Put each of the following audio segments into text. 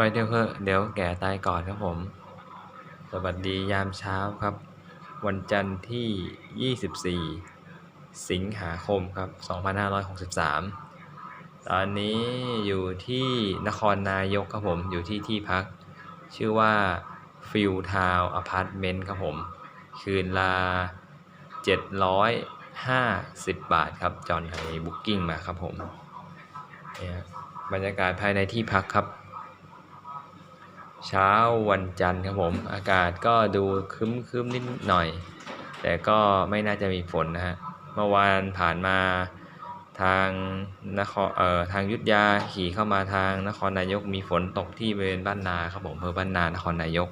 ไปเดี๋ยวเถอเดี๋ยวแก่ตายก่อนครับผม สวัสดียามเช้าครับ วันจันทร์ที่ 24 สิงหาคมครับ 2563 ตอนนี้อยู่ที่นครนายกครับผม อยู่ที่ที่พัก ชื่อว่าฟิลทาวอพาร์ตเมนต์ครับผม คืนละ750 บาทครับ จอนไทยบุ๊กิ้งมาครับผมเนี่ยบรรยากาศภายในที่พักครับ เช้าวันจันทร์ครับผม อากาศก็ดูคึ้มคึ้มนิดหน่อย แต่ก็ไม่น่าจะมีฝนนะฮะ เมื่อวานผ่านมาทางนครเอ่อทางยุทธยาขี่เข้ามาทางนครนายกมีฝนตกที่บริเวณบ้านนาครับผมอำเภอบ้านนานครนายก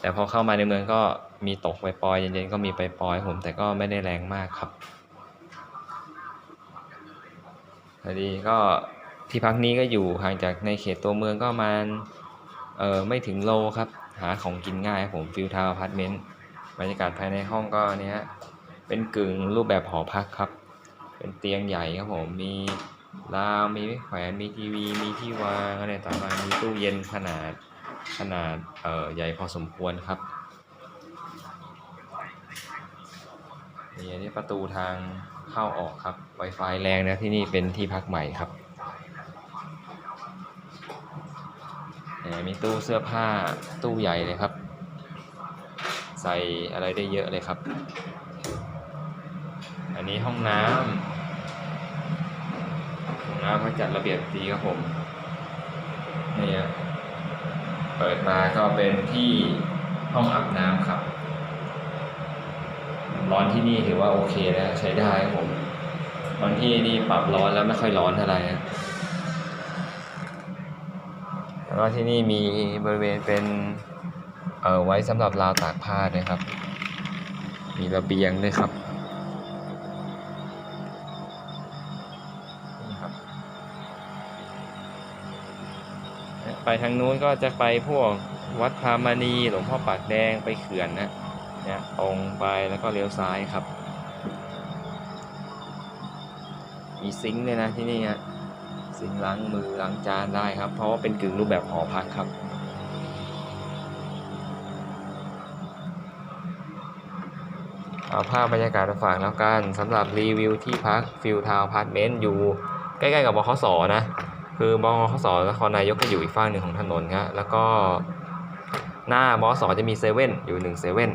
แต่พอเข้ามาในเมืองก็มีตกไปปลอยเย็นๆก็มีไปปลอยผมแต่ก็ไม่ได้แรงมากครับพอดีก็ที่พักนี้ก็อยู่ห่างจากในเขตตัวเมืองก็ประมาณ เออไม่ถึงโลครับ หาของกินง่ายครับผมฟิลทาวอพาร์ตเมนต์บรรยากาศภายในห้องก็เนี้ยเป็นกึ่งรูปแบบหอพักครับ เป็นเตียงใหญ่ครับผมมีราวมีไม้แขวนมีทีวี มีที่วางอะไรต่างๆมีตู้เย็นขนาดขนาดเอ่อใหญ่พอสมควรครับนี่อันนี้ประตูทางเข้าออกครับ Wi-Fi แรงนะที่นี่เป็นที่พักใหม่ครับ มีตู้เสื้อผ้าตู้ใหญ่เลยครับ ใส่อะไรได้เยอะเลยครับ อันนี้ห้องน้ำห้องน้ำเขาจัดระเบียบดีครับผมนี่ยเปิดมาก็เป็นที่ห้องอาบน้ำครับ ร้อนที่นี่ถือว่าโอเคแล้วใช้ได้ครับผมบางที่นี่ปรับร้อนแล้วไม่ค่อยร้อนเท่าไหร่นะ แล้วก็ที่นี่มีบริเวณเป็นเอ่อไว้สำหรับราวตากผ้าด้วยครับ มีระเบียงด้วยครับนี่ครับไปทางนู้นก็จะไปพวกวัดพามณีหลวงพ่อปากแดงไปเขื่อนนะเนี่ยตรงไปแล้วก็เลี้ยวซ้ายครับ มีซิงค์ด้วยนะที่นี่ฮะ ซิงล้างมือล้างจานได้ครับ เพราะว่าเป็นกึ่งรูปแบบหอพักครับ เอาภาพบรรยากาศมาฝากแล้วกันสำหรับรีวิวที่พักฟิลทาวพาร์ทเมนต์อยู่ใกล้ๆกับบขสนะ คือบขสนครนายกก็อยู่อีกฝั่งหนึ่งของถนนครับแล้วก็หน้าบขสจะมีเซเว่นอยู่หนึ่งเซเว่น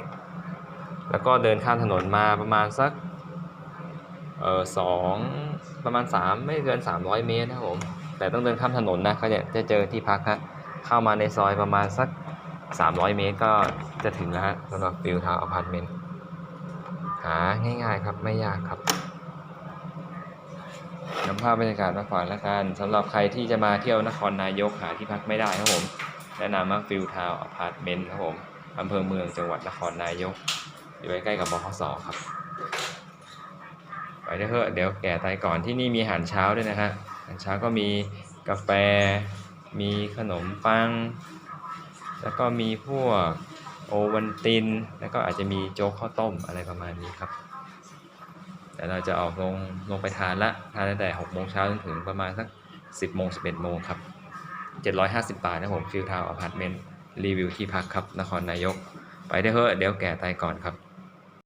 แล้วก็เดินข้ามถนนมาประมาณสัก เออสองประมาณ 3 ไม่เกิน 300 เมตรนะครับผม แต่ต้องเดินข้ามถนนนะก็จะจะเจอที่พักฮะเข้ามาในซอยประมาณสัก 300 เมตรก็จะถึงแล้วฮะสำหรับฟิลทาวอพาร์ตเมนต์หาง่ายๆครับไม่ยากครับนำภาพบรรยากาศมาฝากแล้วกันสำหรับใครที่จะมาเที่ยวนครนายกหาที่พักไม่ได้ครับผมแนะนำว่าฟิลทาวอพาร์ตเมนต์ครับผมอำเภอเมืองจังหวัดนครนายก อยู่ใกล้ๆกับบขสครับ ไปเถอะเดี๋ยวแก่ตายก่อนที่นี่มีอาหารเช้าด้วยนะฮะอาหารเช้าก็มีกาแฟ มีขนมปัง แล้วก็มีพวกโอวันติน แล้วก็อาจจะมีโจ๊กข้าวต้มอะไรประมาณนี้ครับแต่เราจะออกลงลงไปทานละทานตั้งแต่6โมงเช้าจนถึงประมาณสัก 10โมง11โมงครับ 750 บาทนะผมฟิลทาวอพาร์ตเมนต์รีวิวที่พักครับ นครนายก ไปได้เถอะเดี๋ยวแก่ตายก่อนครับ